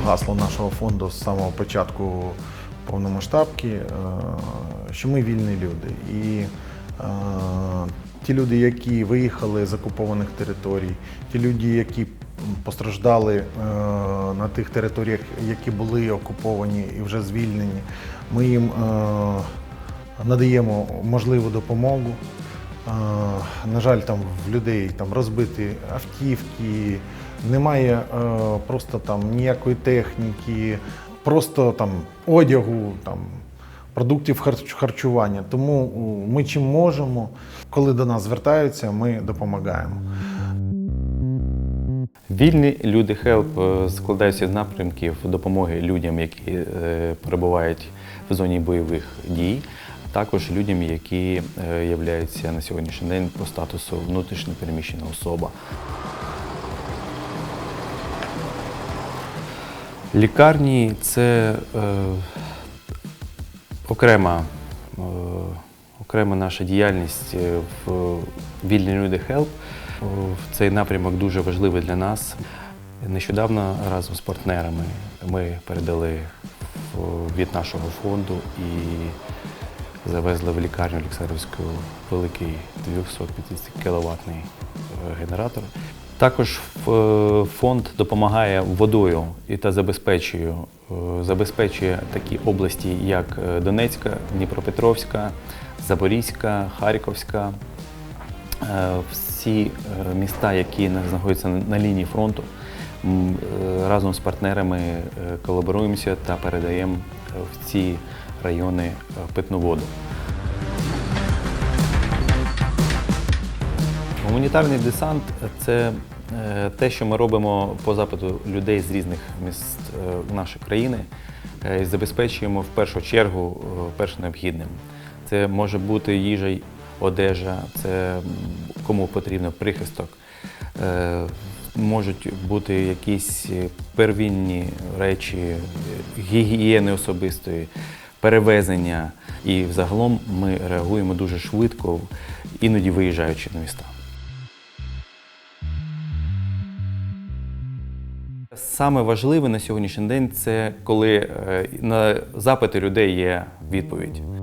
гасло нашого фонду з самого початку повномасштабки, е, що ми вільні люди. І е, ті люди, які виїхали з окупованих територій, ті люди, які постраждали е, на тих територіях, які були окуповані і вже звільнені, ми їм надаємо можливу допомогу. Е, На жаль, там в людей там розбиті автівки, немає е, просто там ніякої техніки, просто там одягу, там продуктів харчування. Тому ми чим можемо, коли до нас звертаються, ми допомагаємо. Вільні люди Хелп е, складаються з напрямків допомоги людям, які перебувають в зоні бойових дій, також людям, які е, являються на сьогоднішній день по статусу внутрішньо переміщена особа. Лікарні це е, окрема, е, окрема наша діяльність е, в вільні люди Хелп. Цей напрямок дуже важливий для нас. Нещодавно разом з партнерами ми передали від нашого фонду і завезли в лікарню Олександрівську великий 250 кВт генератор. Також е, фонд допомагає водою і та забезпечує, е, забезпечує такі області, як е, Донецька, Дніпропетровська, Запорізька, Харківська. Е, Всі е, міста, які знаходяться на лінії фронту, е, разом з партнерами е, колаборуємося та передаємо е, в ці райони е, питну воду. Гуманітарний десант це е, те, що ми робимо по запиту людей з різних міст е, нашої країни і забезпечуємо в першу чергу перш необхідним. Це може бути їжа, одежа, це кому потрібно прихисток. Можуть бути якісь первинні речі гігієни особистої, перевезення. І взагалом ми реагуємо дуже швидко, іноді виїжджаючи на міста. Саме важливе на сьогоднішній день це коли е, на запити людей є відповідь.